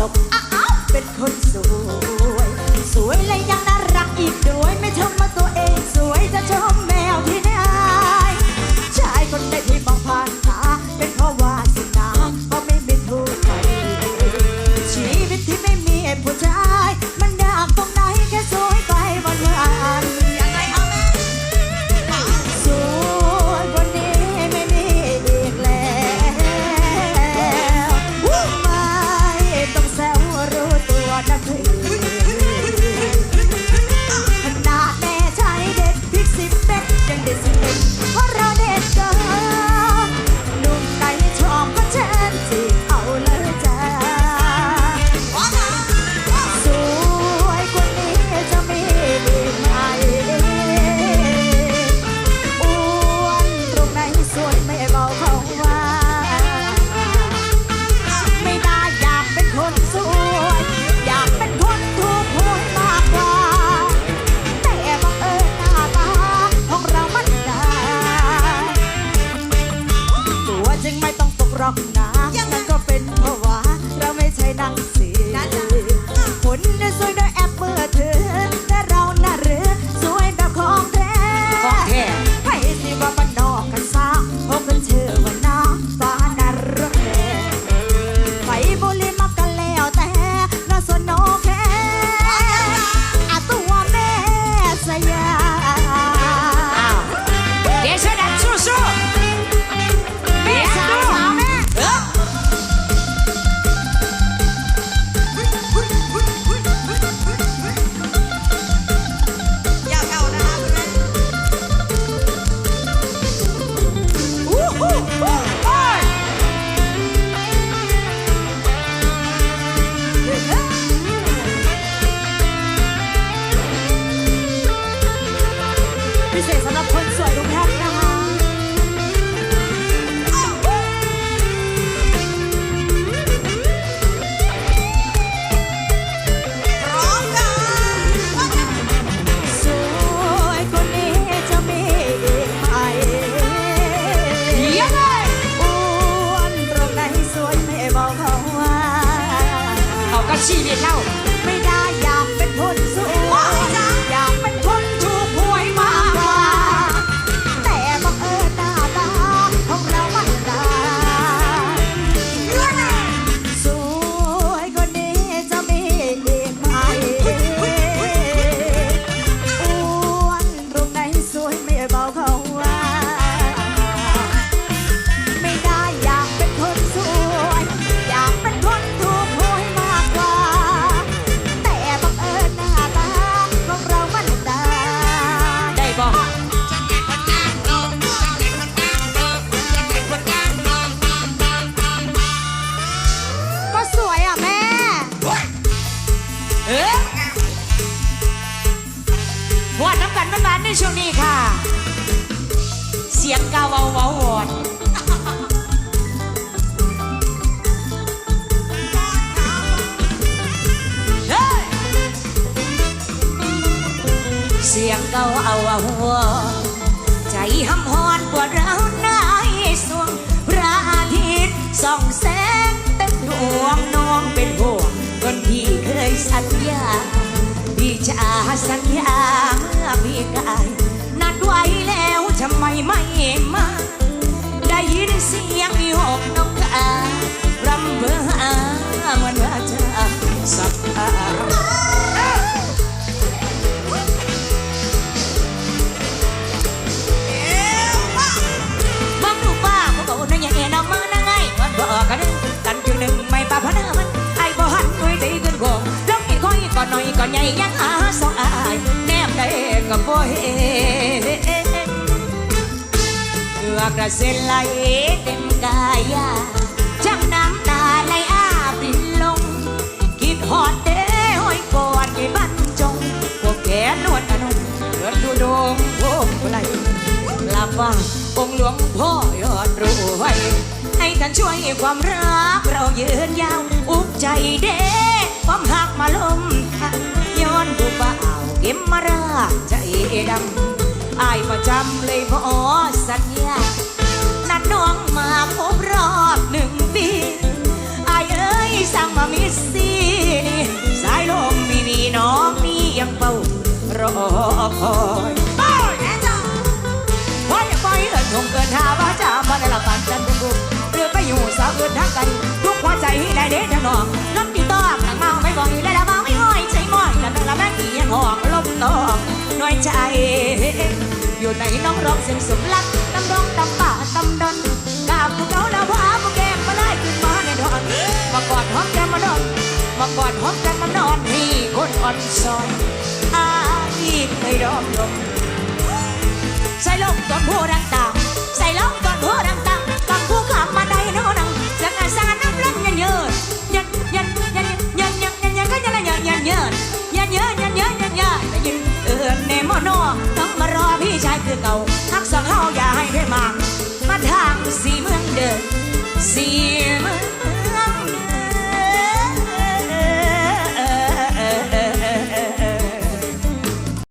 จเป็นคน 系列跳 สียงกาวาวาวอดเสียงเกาเอาเอาหอวใจห้ำหอนปวดร้าวนายสวงพระอาทิตย์ส่องแสงเต็มดวงน้องเป็นห่วงคนที่เคยสัญญาพี่จะสัญญาเมื่อพี่กาย siang ihop nong ka ramba aman baca sabta Bang lupa ko ko nanya ena manangay wan ba ka nang tan chu nang mai pa pa naman ai bo han tôi đi gần go dong ni koi ko noi ko nyai yang so ai. Nem dai ko bo he ากระเซ็นไหลเต็มกายาจังน้ำตาไหลอาบินลง คิดหอดเด้ห้อยกอดไอ้บันจงพวกแกนวดอนุเกิดดูโดงโอ้ไหลลาฟังองหลวงพ่อยอดรวยให้ท่านช่วยความรักเรายืนยาวอุบใจเด้ความหักมาลมย้อนบุปผาเก็มมาราใจดำ อายบ่จำเลยพอสัญญานัดน้องมาพบรอบหนึ่งปีอายเอ้ยสั่งมามิสซีนี่สายลมมีมีน้องนี่ยังเฝ้ารอคอยปล่อยอย่าปล่อยเอิญคงเกินหาว่าจะมาในหลักฝันจันทร์บุกเรือไปอยู่สาวอื่นทักกันทุกหัวใจให้ได้เด็ดทางนอกน้ำตีตอกหนังเมาไม่บอกอยู่ละเมาไม่ห้อยใจม้อยแต่นละแม่งอีหยังหอกลมตอกน้อยใจ อยู่ในน้องร้องเสียงสมรักตำร้องตำป่าตำดอนกาบพวกเขาแล้วว่าพวกแกมาได้ขึ้นมาในดอนมากอดหอมแก้มมานอนมากอดหอมแก้มมานอนที่คนอ่อนซอยอาอีกไม่ยอมลงใส่ลงก่อนผู้ดังตาใส่ลงก่อนผู้ดังต